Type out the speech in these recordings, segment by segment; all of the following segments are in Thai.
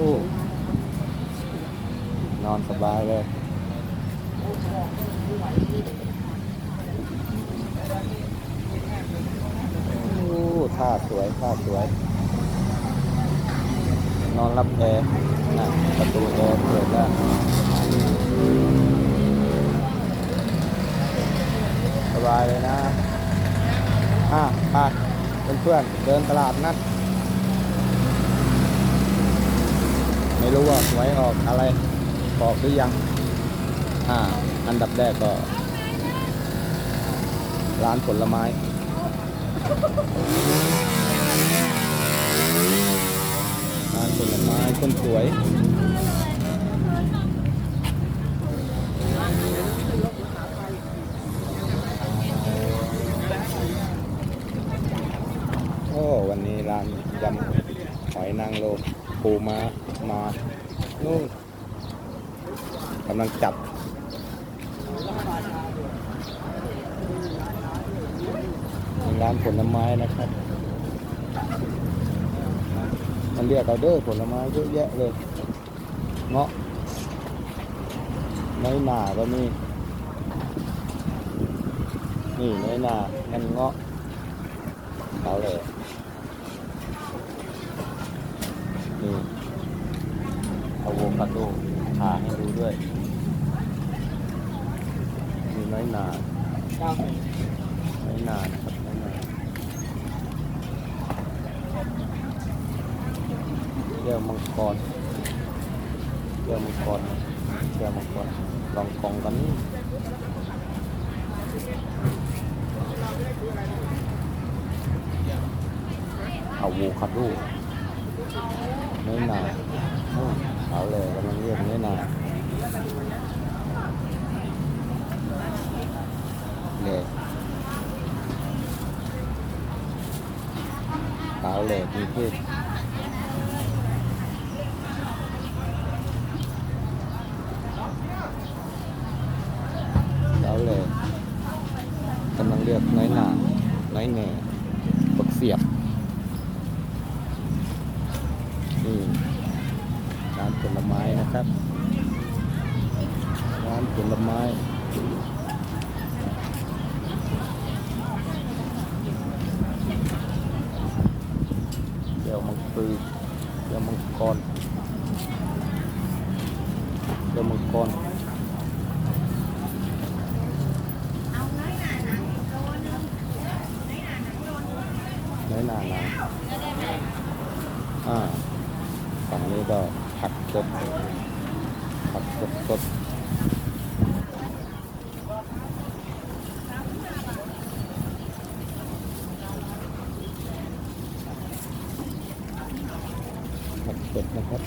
อ้นอนสบายเลยโอ้ท่าสวยท่าสวย นอนรับแอร์นะประตูแอร์เปิดแล้สบายเลยนะ อะไปเพื่อนๆเดินตลาดนัด ไม่รู้ว่าไว้ออกอะไรบอกหรือยังอ่าอันดับแรกก็ ร้านผลไม้ร้านผลไม้คนสวยโอ้วันนี้ร้านยำหอยนางรม ปูมา มานู่นกำลังจับร้านผลไม้นะครับ มันเรียกเอาเด้อผลไม้เยอะแยะเลยเงาะน้อยหนาก็มีนี่น้อยหนามันเงาะเขาเลยนี่อะโวคาโด ผ่าให้ดูด้วย มีน้อยหนาน้อยหนานะครับน้อยหนาแก้วมังกรแก้วมังกรแก้วมังกรลองกองกันนี่อะโวคาโดน้อยหนาอืม เอาเลยกำลังเรียกน้อยหนาเลยเตาเหล็กมีพืชเตาเหล็กกำลังเรียกน้อยหนาน้อยแน่บักเสียบนี่านผลไม้นะครับ ร้านผลไม้เดี๋ยวมังปือเดี๋ยวมังกรเดี๋ยวมังกรเอาน้อยหนาหนังโลนึงน้อยหนาหนังโลนึงน้อยหนาหนังอ่าฝั่งนี้ก็ ผักสดผักสดสดผักสดนะครับ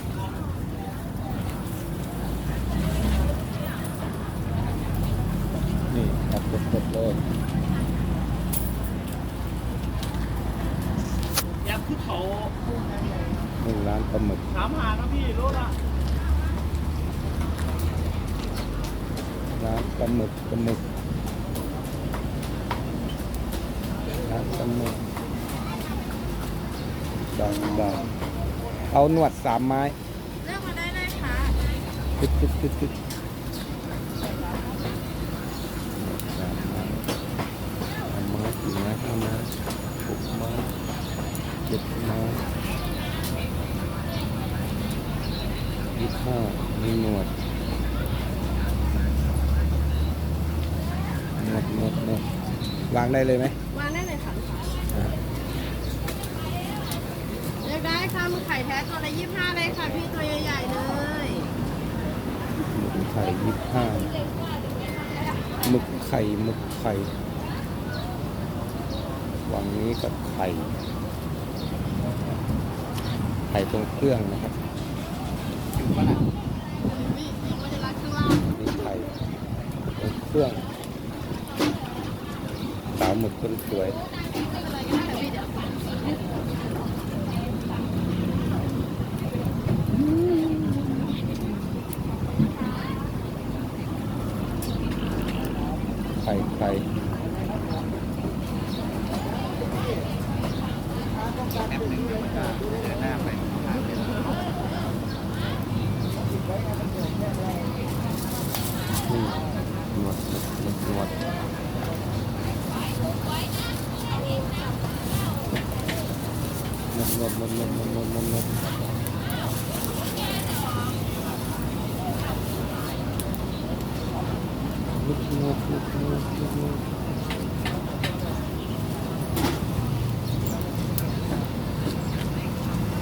นี่ผักสดสดเลยอยากขึ้นเขา นึ่งร้านปลาหมึกถามหาครับพี่รถอะร้านปลาหมึกปลาหมึกร้านปลาหมึกบางบางเอาหนวดสามไม้เลือกมาได้เลยค่ะตึ๊ดตึ๊ดตึ๊ดตึ๊ดสามไม้สามไม้สี่ไม้ห้าไม้หกไม้เจ็ดไม้ยี่สิบห้ามีหนวด หนวดหนวดหนวดวางได้เลยไหมวางได้เลยค่ะลูกค้าอ่าเลือกได้ค่ะหมึกไข่แท้ตัวละยี่สิบห้าเลยค่ะพี่ตัวใหญ่ๆเลยหมึกไข่ยี่สิบห้าหมึกไข่หมึกไข่วังนี้กับไข่ ไข่ตรงเครื่องนะครับนี่นี่ก็จะรักข้างล่างนี่ไข่ตรงเครื่องสาวหมดคนสวยไรก็ได้ค่ะพี่เดี๋ยว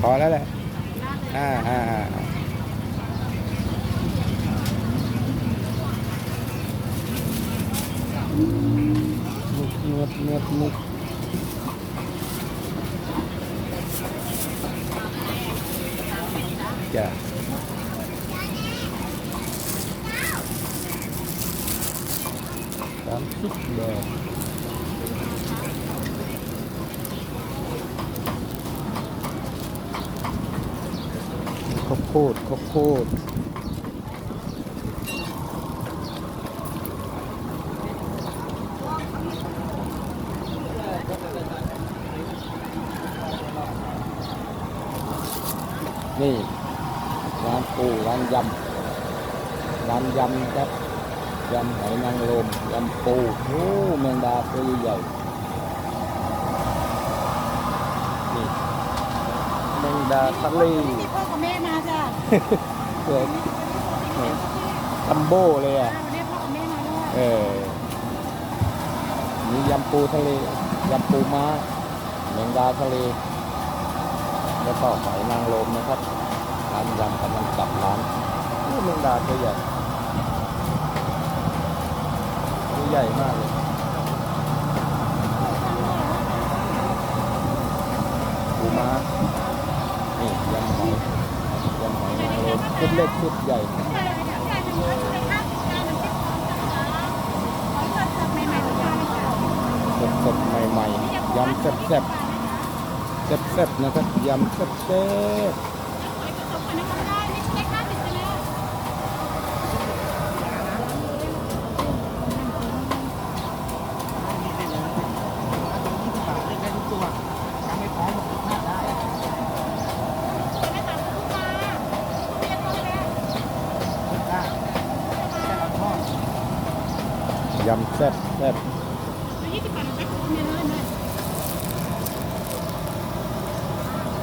พอแล้วแหละ อ่าอ่าอ่าอ่ามุกนวดนวดมุกจ้ะสามสิบบาท ข้าวโพดข้าวโพดนี่ร้านปูร้านยำร้านยำครับ ยำหอยนางรมยำปูโอ้แมงดาตัวใหญ่ๆนี่แมงดาทะเลนี่พ่อกับแม่มาจ้ะเกิดตัมโบเลยอะวันนี้พ่อกับแม่มาด้วยเออมียำปูทะเลยำปูม้าแมงดาทะเล แล้วก็หอยนางรมนะครับร้านยำกำลังจับร้านอู้แมงดาตัวใหญ่ตัว ใหญ่มากเลยปูม้านี่ยำหอยยำหอยนางรมชุดเล็กชุดใหญ่สดสดๆใหม่ๆยำแซ่บแซ่บแซ่บแซ่บๆนะครับยำแซ่บแยำแซ่บแซ่บ